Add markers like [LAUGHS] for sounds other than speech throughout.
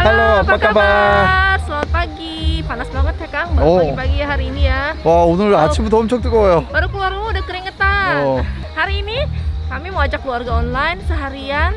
Halo, apa kabar? Selamat pagi. Panas banget ya Kang, baru Oh. pagi-pagi hari ini ya. 와 오늘 아침부터 엄청 뜨거워요. Baru keluar rumah udah keringetan. Oh. Hari ini kami mau ajak keluarga online seharian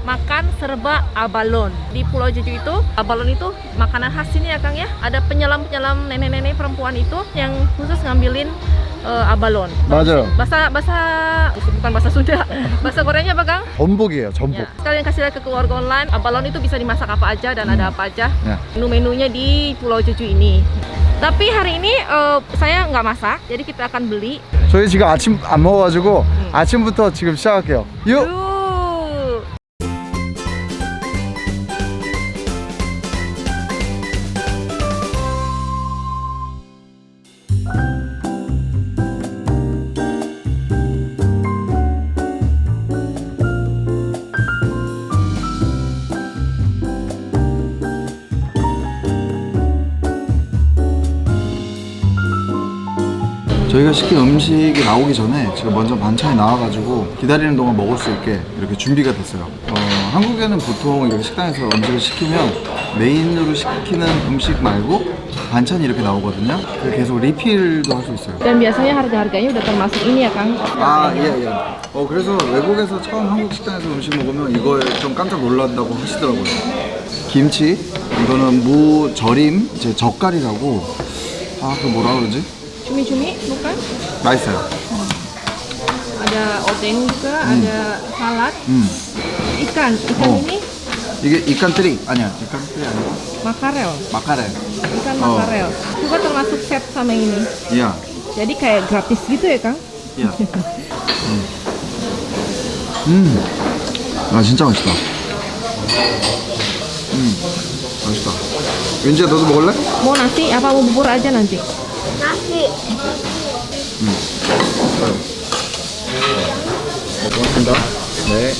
makan serba abalon di Pulau Jeju itu abalon itu makanan khas sini ya Kang ya ada penyelam-penyelam nenek-nenek perempuan itu yang khusus ngambilin eh, abalon 맞아요. bahasa bahasa bukan bahasa Sunda [LAUGHS] bahasa Koreanya apa Kang 전복이에요, 전복. Ya, sekalian kasih lihat ke keluarga online, abalon itu bisa dimasak apa aja dan ada apa aja. Ya. Menu-menunya di Pulau Jeju ini. Tapi hari ini eh, saya nggak masak, jadi kita akan beli. 저희 지금 아침 안 먹어가지고 아침부터 지금 시작할게요. 유. 시킨 음식이 나오기 전에 지금 먼저 반찬이 나와가지고 기다리는 동안 먹을 수 있게 이렇게 준비가 됐어요. 어, 한국에는 보통 이렇게 식당에서 음식을 시키면 메인으로 시키는 음식 말고 반찬이 이렇게 나오거든요. 그래서 계속 리필도 할 수 있어요. Dan biasanya harga-harganya udah termasuk ini ya Kang. 아, 예, 예. 어, 그래서 외국에서 처음 한국 식당에서 음식 먹으면 이거에 좀 깜짝 놀란다고 하시더라고요. 김치, 이거는 무 절임, 제 젓갈이라고. 아, 그 뭐라 그러지? Cumi-cumi bukan? 맛있어요. Ada odeng juga, ada salad, 음. ikan. Ikan Oh. ini 이게 이칸트리 아니야, 이칸트리 아니야. makarel. 마카레. Ikan Oh. makarel. Juga termasuk set sama yang ini. 이야, Jadi kayak gratis gitu ya Kang? 이야. 음. 음. 아, 진짜 맛있다. 음, 맛있다. 윤지야, 너도 먹을래? Mau nasi apa mau bubur aja nanti? 고맙습니다. 네.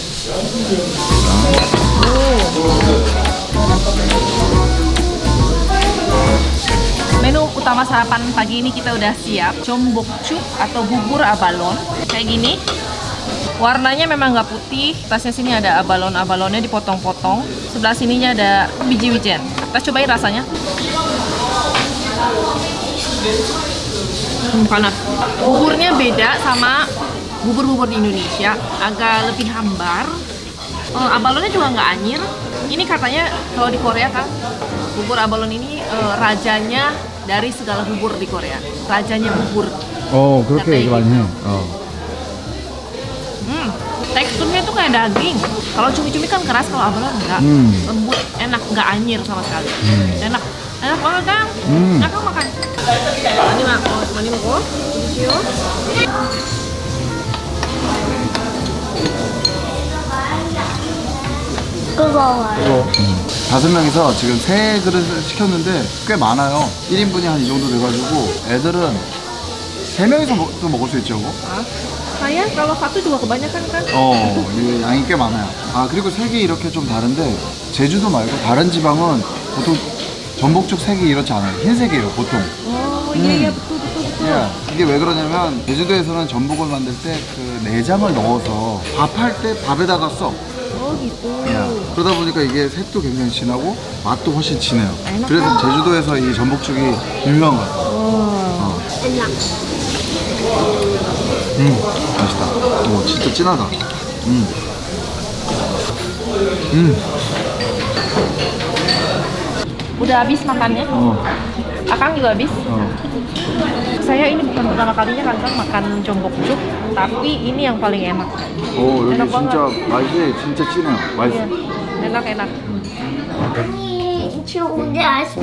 Menu utama sarapan pagi ini kita udah siap Combokcuk atau bubur abalon Kayak gini Warnanya memang nggak putih Tasnya sini ada abalon-abalonnya dipotong-potong Sebelah sininya ada biji wijen Kita cobain rasanya panas buburnya beda sama bubur-bubur di Indonesia. Agak lebih hambar. Uh, abalonnya juga nggak anyir. Ini katanya kalau di Korea kan bubur abalon ini uh, rajanya dari segala bubur di Korea. Rajanya bubur. Oh oke gitu. Oh. Hmm, teksturnya tuh kayak daging. Kalau cumi-cumi kan keras kalau abalon enggak hmm. lembut enak nggak anyir sama sekali. Hmm. enak. Enak banget kan? Hmm. Enak makan. Ini mak, oh, ini mau 이거 다섯 명이서 지금 세 그릇을 시켰는데 꽤 많아요. 1인분이 한 이 정도 돼가지고 애들은 세 명이서 먹, 또 먹을 수 있죠, 그거? Ah, saya kalau satu juga kebanyakan kan? 어, 이게 양이 꽤 많아요. 아, 그리고 색이 이렇게 좀 다른데 제주도 말고 다른 지방은 보통 전복죽 색이 이렇지 않아요. 흰색이에요, 보통. Iya iya betul betul betul. 예, 이게 왜 그러냐면 제주도에서는 전복을 만들 때 그 내장을 넣어서 밥할 때 밥에다가 써. 야, 그러다 보니까 이게 색도 굉장히 진하고 맛도 훨씬 진해요. 그래서 제주도에서 이 전복죽이 유명한 것 같아요. Oh. 음, 맛있다. 오, 진짜 진하다. 음. 음, Udah habis makannya? 어, Akang juga habis? 어. Saya ini bukan pertama kalinya kan Kang makan combokcuk, tapi ini yang paling enak. 오, 여기 에너지가- 진짜 맛이 진짜 진해요. Iya, 맛있어. enak-enak. 언니 좋은데 알 수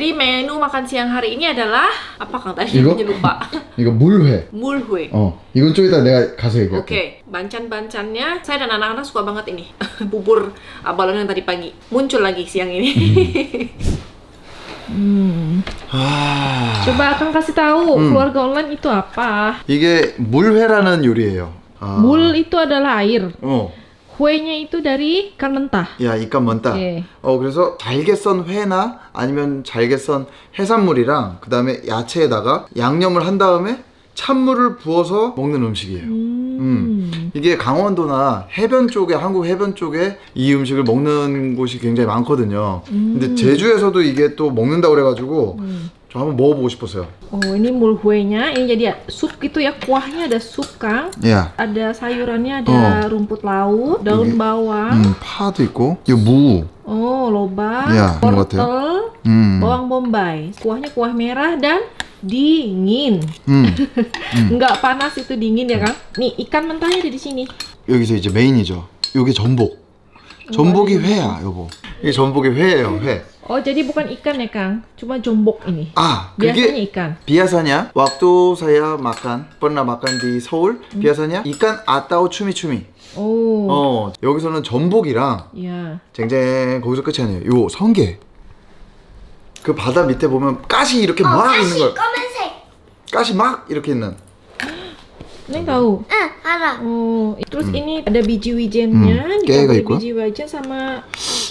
jadi menu makan siang hari ini adalah apa Kang tadi Igo? namanya lupa. [LAUGHS] 이거 물회. Mulhue. 어, 이건 좀 이따 내가 가서 얘기할게. Oke, bancan-bancannya saya dan anak-anak suka banget ini. [LAUGHS] Bubur abalon yang tadi pagi. Muncul lagi siang ini. Hmm. 아, [LAUGHS] Coba Akang kasih tahu keluarga online itu apa? 이게 물회라는 요리예요. 아, Mul itu adalah air. 어. Kuenya itu dari ikan mentah. 야, 이까 먼다. 예. 어, 그래서 잘게 썬 회나 아니면 잘게 썬 해산물이랑 그다음에 야채에다가 양념을 한 다음에 찬물을 부어서 먹는 음식이에요. 음. 이게 강원도나 해변 쪽에 한국 해변 쪽에 이 음식을 먹는 곳이 굉장히 많거든요. 근데 제주에서도 이게 또 먹는다고 그래가지고 저 한번 먹어보고 싶었어요. Oh, ini mul kuenya. Ini jadi sup gitu ya. Kuahnya ada sup, Kang. 야, Ada sayurannya, ada rumput laut, daun bawang, 음, 파도 있고 이거 무. oh lobak, Iya, ini wortel, 음, bawang bombay. Kuahnya kuah merah dan dingin. 음. Nggak panas itu dingin ya, Kang. Nih, ikan mentahnya ada di sini. 여기서 이제 메인이죠. 이게 전복. 전복이 회야, 여보. 이게 전복이 회예요, 회. Oh, jadi bukan ikan ya, Kang. Cuma jombok ini. 아, Biasanya 그게 ikan. 비아사냐? waktu saya makan pernah makan di 서울 비아사냐? ikan atau cumi-cumi. Oh, 어, 여기서는 전복이랑 ya. 쟁쟁 거기서 끝이 아니에요. 요 성게. 그 바다 밑에 보면 가시 이렇게 어, 막 있는 걸. 검은색. 가시 막 이렇게 있는. Neng tahu. 응, 알아. Oh, terus ini ada biji wijennya, Hmm, ditambahin kayak gitu. biji wijen sama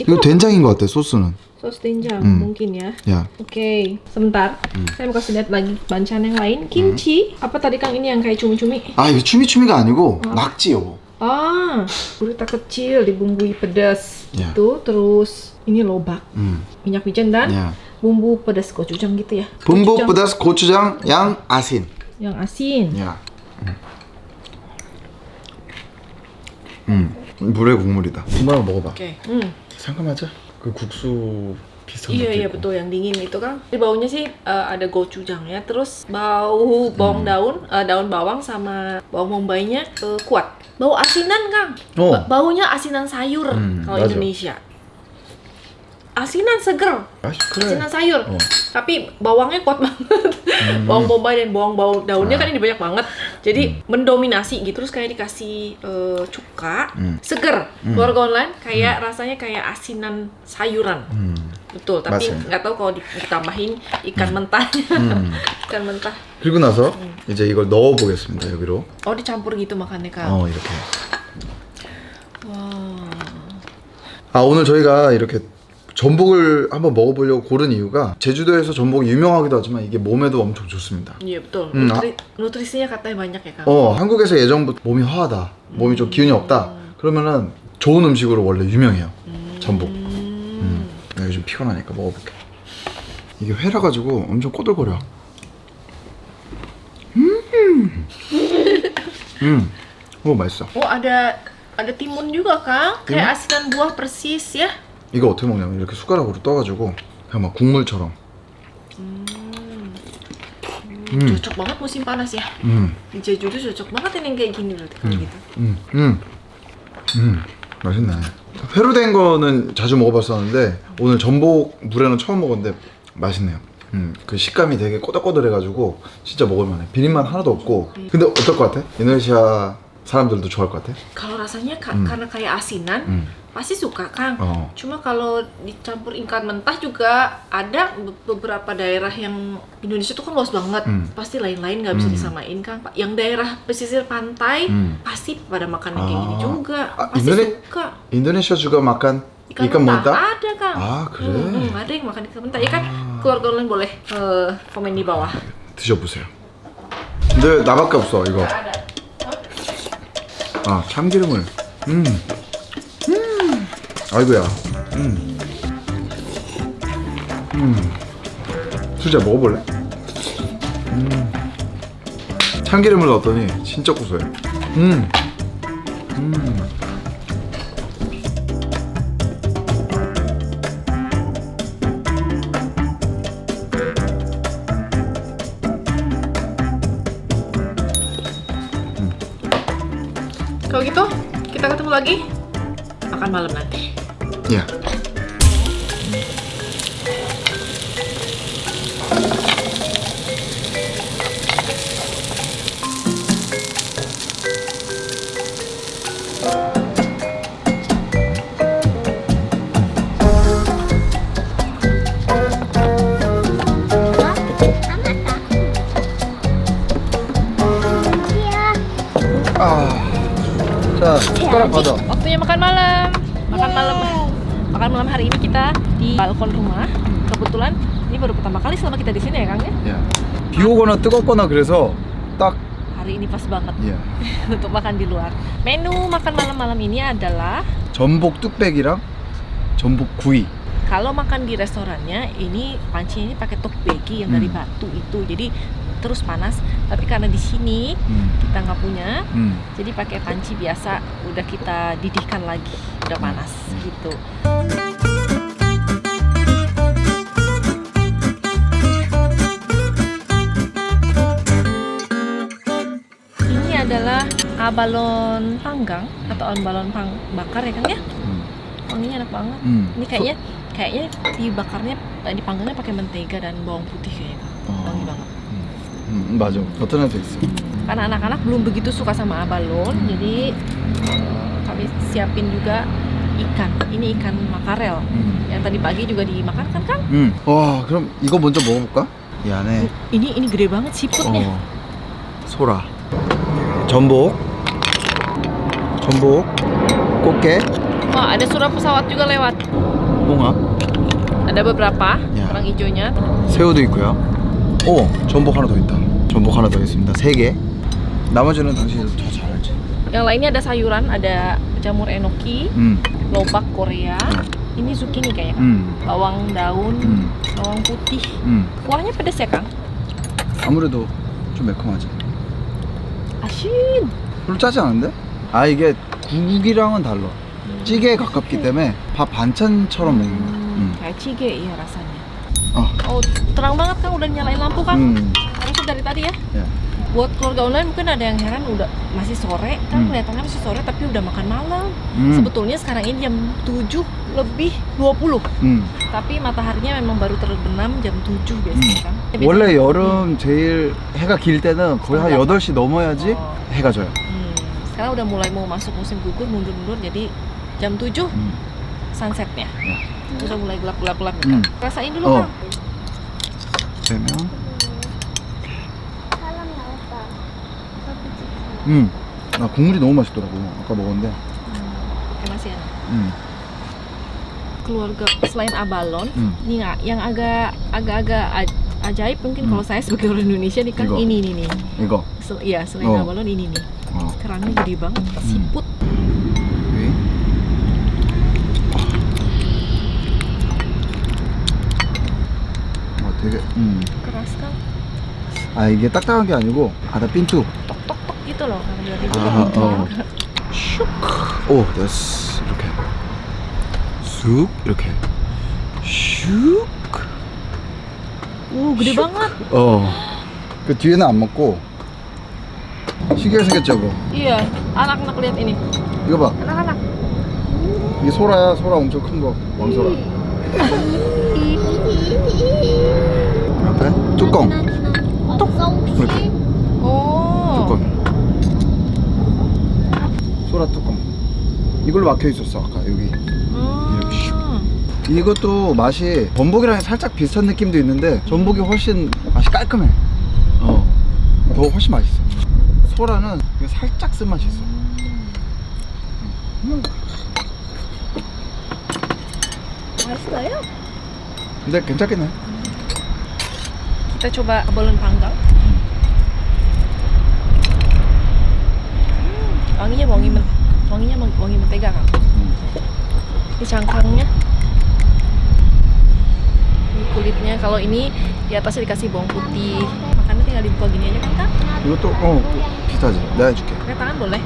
이거 된장인 것 같아, 소스는. sos denjang Hmm. mungkin ya. 야. Oke, sebentar. Saya mau kasih lihat lagi bancaan yang lain. Kimchi. Apa tadi Kang ini yang kayak cumi-cumi? 아, 이거 추미추미가 아니고 낙지, 여보. Ah, gurita kecil dibumbui pedas. Ya. Itu terus ini lobak, 음. minyak wijen dan 야. bumbu pedas gochujang gitu ya. Gochujang 플러스 고추장, 양, 아신. yang asin. 야. 음. 물의 국물이다. 한번 먹어봐. Oke. Hmm. 상큼하죠? 그 국수 비슷한 Iya 느낌 iya 있고. betul yang dingin itu kan. Di baunya sih eh, ada gochujang ya. Terus bau bawang daun, eh, daun bawang sama bawang bombaynya eh, kuat. Bau asinan Kang. Oh. Ba- Baunya asinan sayur Hmm, kalau 맞아. Indonesia. Asinan seger, 아, 그래. asinan sayur. Oh. Tapi bawangnya kuat [LAUGHS] banget. bawang bombay dan bawang bau daunnya kan ini banyak banget. Jadi mendominasi gitu terus kayak dikasih eh, cuka, seger. Keluarga online kayak rasanya kayak asinan sayuran. 음. Betul, tapi 맞습니다. nggak tahu kalau di- ditambahin ikan mentahnya. 음. [LAUGHS] ikan mentah. 그리고 나서 이제 이걸 넣어 보겠습니다. 여기로. Oh, dicampur gitu makannya, Kak. 어, 이렇게. Wah. 아, 오늘 저희가 이렇게 전복을 한번 먹어보려고 고른 이유가 제주도에서 전복이 유명하기도 하지만 이게 몸에도 엄청 좋습니다. Iya, betul. Hmm, Nutri- nutrisinya katanya banyak ya, Kak. 어, 한국에서 예전부터 몸이 허하다, 몸이 좀 기운이 없다. 그러면은 좋은 음식으로 원래 유명해요. 전복. 음. 내가 요즘 피곤하니까 먹어볼게. 이게 회라 가지고 엄청 꼬들거려. 음, 음, 오 맛있어. Oh, ada ada timun juga, Kak. Kayak asinan buah persis ya. 이거 어떻게 먹냐면 이렇게 숟가락으로 떠가지고 그냥 막 국물처럼. Ya. 음, Di Jeju tuh cocok banget ini yang kayak gini berarti kalau gitu. 음, 음, 음, 맛있네. 회로 된 거는 자주 먹어봤었는데 오늘 전복 물회는 처음 먹었는데 맛있네요. 음, 그 식감이 되게 꼬들꼬들해가지고 진짜 먹을만해. 비린맛 하나도 없고. 근데 어떨 것 같아? 인도네시아 사람들도 좋아할 것 같아? Kalau rasanya ka- karena kayak asinan, 음. pasti suka, Kang. 어. Cuma kalau dicampur ikan mentah juga ada be- beberapa daerah yang Indonesia tuh kan luas banget. Hmm. Pasti lain-lain nggak bisa disamain kan. Pak. Yang daerah pesisir pantai Hmm. pasti pada makan yang kayak gini Ah. juga. Ah, Pasti Indone- suka. 인도네시아 juga makan Ikan, ikan, mentah. mentah? Ada, Kang. Ah, 그래? Hmm, hmm, ada yang makan ikan mentah. Ya kan keluarga online boleh eh, komen di bawah. 드셔보세요. 근데 나밖에 없어 이거. 아 참기름을. 음. 음. 아이고야. 음. 음. 수자 먹어볼래? 음. 참기름을 넣었더니 진짜 고소해. 음. 음. Lagi makan malam nanti. 야. balkon rumah. Kebetulan ini baru pertama kali selama kita di sini ya Kang ya. 야. 비 오거나 뜨겁거나 그래서 딱 Hari ini pas banget 야. [LAUGHS] untuk makan di luar. Menu makan malam-malam ini adalah 전복 뚝배기랑 전복 구이. kalau makan di restorannya ini pancinya ini pakai tteokbokki yang dari Hmm. batu itu. Jadi terus panas. Tapi karena di sini 음. kita nggak punya, 음. jadi pakai panci biasa udah kita didihkan lagi udah panas Hmm. gitu abalon panggang atau abalon pang bakar ya kang ya 음. wanginya enak banget 음. ini kayaknya kayaknya dibakarnya eh, dipanggangnya pakai mentega dan bawang putih kayaknya Kang. Oh. wangi banget 음, 맞아. 어떤 애도 있어. karena anak-anak belum begitu suka sama abalon jadi eh, kami siapin juga ikan ini ikan makarel 음. yang tadi pagi juga dimakan kan kang 음. 와, 그럼 이거 먼저 먹어볼까? 이 안에 ini ini gede banget siputnya 어, 소라, 전복, 전복, 꽃게, oh ada surat pesawat juga lewat 홍합, ada beberapa Ya. kerang hijaunya 새우도 있고요. 오, 전복 하나 더 있다. 전복 하나 더 있습니다. 세 개. 나머지는 당신이 더 잘 알지. yang lainnya ada sayuran ada jamur enoki 음, lobak korea ini zucchini kayaknya kang 음, bawang daun 음, bawang putih 음. kuahnya pedes ya kang 아무래도 좀 매콤하지. asin 별로 짜지 않은데? 아 이게 국이랑은 달라. 찌개에 가깝기 때문에 밥 반찬처럼 먹는 거야. Hmm, kayak cige iya rasanya 어, oh terang banget kang udah nyalain lampu kan 음, Langsung dari tadi ya 야, buat keluarga online mungkin ada yang heran udah masih sore kan Hmm. kelihatannya masih sore tapi udah makan malam 음, sebetulnya sekarang ini jam 7 lebih 20 음. tapi mataharinya memang baru terbenam jam 7 biasanya 음. kan 원래 여름 제일 해가 길 때는 거의 한 8시 넘어야지 어. 해가 져요. Hmm, sekarang udah mulai mau masuk musim gugur mundur-mundur jadi jam 7 음. sunsetnya Ya. udah mulai gelap-gelap-gelap Hmm. rasain dulu Oh. kang 되면 사람 나왔다. 음. 아, 국물이 너무 맛있더라고. 아까 먹었는데. Oke, masih enak 음. keluarga selain abalon Hmm. nih nggak yang agak agak-agak aj- ajaib mungkin Hmm. kalau saya sebagai orang Indonesia nih kan Igo. ini nih nih 이거. Sel- iya selain Oh. abalon ini nih 어. kerangnya gede banget siput 여기. 어, 되게 음. keras kan 아, 이게 딱딱한 게 아니고 아다 핀투. tok tok tok gitu loh kan dari itu 아, 어. 슉. 오, 됐어. 이렇게. 쑥 이렇게. 슉. uh gede banget 어. 그 뒤에는 안 먹고 신기하게 생겼죠, 뭐. iya anak-anak lihat ini 이거 봐. anak-anak 이게 소라야. 소라 엄청 큰 거. 왕소라. 옆에 뚜껑. 없어 혹시? 이렇게. oh 뚜껑. 소라 뚜껑. 이걸로 막혀 있었어 아까 여기. Ah. 이것도 맛이 전복이랑 살짝 비슷한 느낌도 있는데 전복이 훨씬 맛이 깔끔해. 어. 더 훨씬 맛있어. 소라는 그냥 살짝 쓴 맛이 있어. 음. 맛있어요 근데 괜찮겠네. kita coba abalon panggang Hmm, wanginya wangi men wanginya wangi wangi mentega kan 음. ini cangkangnya ini kulitnya kalau ini di atasnya dikasih bawang putih makannya tinggal dibuka gini aja kan kak 이것도 어 비슷하지. 내가 해줄게. pakai tangan boleh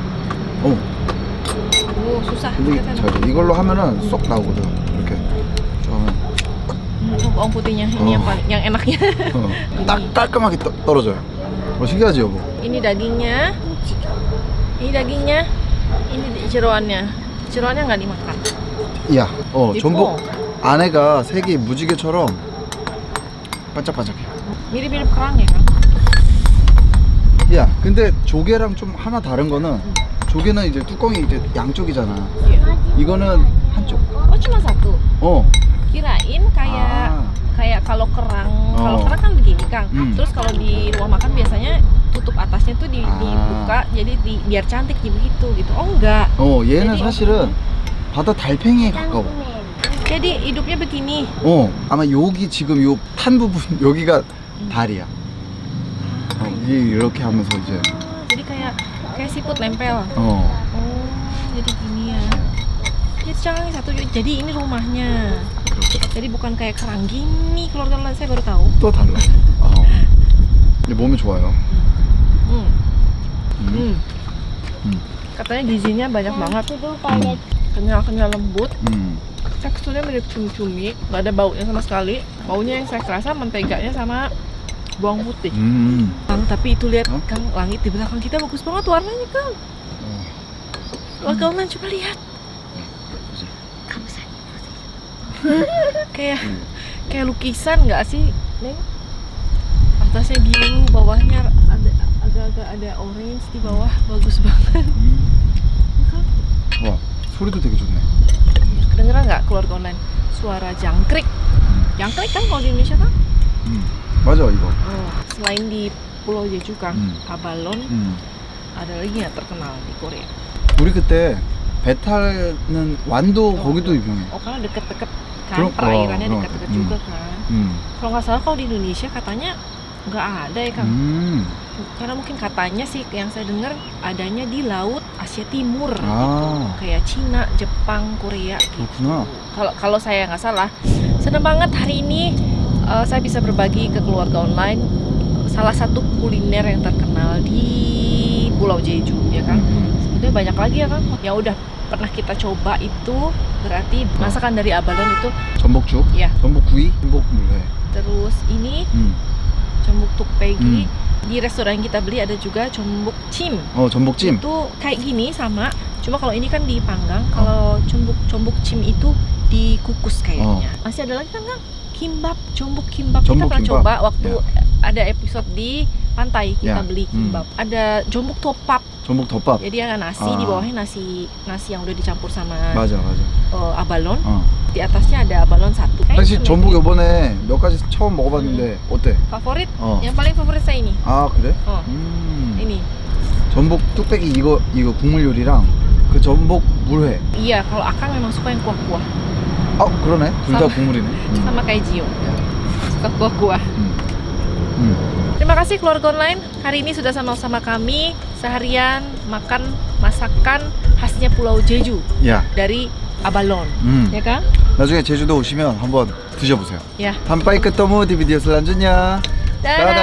어. oh susah 근데. 잘 돼. 이걸로 하면은 쏙 나오거든. 이렇게. 그러면 Hmm, bawang putihnya ini Oh. yang paling yang enaknya 어, 딱 깔끔하게 떠, 떨어져요. 어, 신기하지 여보? ini dagingnya ini dagingnya ini di- jeroannya jeroannya nggak dimakan 야, 어. 전복 안에가 색이 무지개처럼 반짝반짝해. mirip-mirip kerang ya kan 야, 근데 조개랑 좀 하나 다른 거는 조개는 이제 뚜껑이 이제 양쪽이잖아. 이거는 한쪽. oh cuma satu 어. kirain kayak 아. kayak kalau kerang Oh. kalau kerang kan begini kang Hmm. terus kalau di rumah makan biasanya tutup atasnya tuh di, Ah. dibuka jadi di, biar cantik di begitu gitu. Oh enggak. 어 얘는 jadi- 사실은 바다 달팽이에 가까워. Jadi hidupnya begini. 어 아마 여기 지금 요 탄 부분 여기가 다리야. 어, 이게 이렇게 하면서 이제 Ah, jadi kayak kayak siput nempel. 어 Oh, jadi gini ya. Ya jangan satu jadi ini rumahnya. Jadi bukan kayak kerang gini keluarga lain saya baru tahu. 또 달라. 어. 근데 몸에 좋아요. Hmm. 음. Hmm. Hmm. Katanya gizinya banyak banget. Itu kayak Kenyal-kenyal lembut. 음. Teksturnya mirip cumi-cumi, nggak ada baunya sama sekali. Baunya yang saya kerasa menteganya sama bawang putih. 음. Kang, tapi itu lihat Hah? Kang, langit di belakang kita bagus banget warnanya Kang. 어. Warga online coba lihat. 보세요. Kamu kayak kayak lukisan nggak sih, Neng? Atasnya biru, bawahnya ada agak-agak ada orange di bawah, bagus banget. 음. 와 소리도 되게 좋네. Kedengeran nggak keluarga online? Suara jangkrik. Jangkrik kan kalau di Indonesia kan? 음. 맞아 이거. Oh, selain di Pulau Jeju Kang, Hmm. Abalon 음. ada lagi yang terkenal di Korea. 우리 그때 배 타는 완도 거기도 유명해. Oh karena deket-deket kan, Kero- perairannya oh, oh, deket-deket hmm. juga kan. 음. Kalau nggak salah kalau di Indonesia katanya nggak ada ya Kang. 음. Karena mungkin katanya sih yang saya dengar adanya di laut Asia Timur. gitu. 아 Kayak Cina, Jepang, Korea. gitu. 그렇구나. Kalau kalau saya nggak salah, seneng banget hari ini uh, saya bisa berbagi ke keluarga online salah satu kuliner yang terkenal di Pulau Jeju ya kan. Hmm. Banyak lagi ya kan. Ya udah pernah kita coba itu berarti masakan dari Abalon itu cembokju. Ya. Cembokgui, cembok mulai. Terus ini hmm. cembok tukpegi. Hmm. Di restoran yang kita beli ada juga cembok cim. Oh, cembok cim. Itu kayak gini sama, cuma kalau ini kan dipanggang, oh. kalau cembok cembok cim itu dikukus kayaknya. Oh. Masih ada lagi kan, Kang? Kimbab, combuk kimbab. Combuk kita pernah kimbab, coba waktu ada episode di pantai kita Ya, beli hmm. kimbab. Ada jombuk topap. 전복 덮밥. Jadi ada nasi Ah. di bawahnya nasi nasi yang udah dicampur sama 맞아 맞아. eh, abalon. 어. Di atasnya ada abalon satu. 사실 itu. 요번에 몇 가지 처음 먹어봤는데 어때? favorit. 어. Yang paling favorit saya ini. 아 그래? 어. 음. Ini. 전복 뚝배기 이거 이거 국물 요리랑 그 전복 물회. Iya, kalau Akang memang suka yang kuah-kuah. 아 그러네. 둘 다 sama- 국물이네. 음. Sama kayak Jio. Suka kuah-kuah. 음. 음. Terima kasih keluarga online. Hari ini sudah sama-sama kami seharian makan masakan khasnya Pulau Jeju 야. dari Abalon. 음. Ya kan? 나중에 제주도 오시면 한번 드셔보세요. Ya. 한바이 끝더무 디비디오 슬란주냐. Dadah.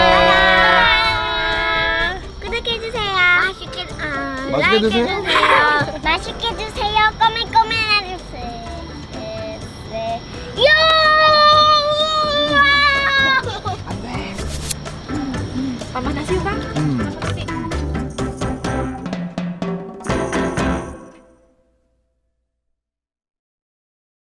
구독해주세요. 맛있게, 아, 맛있게 라이크 드세요. 해주세요. 맛있게 드세요. 꼬매꼬매.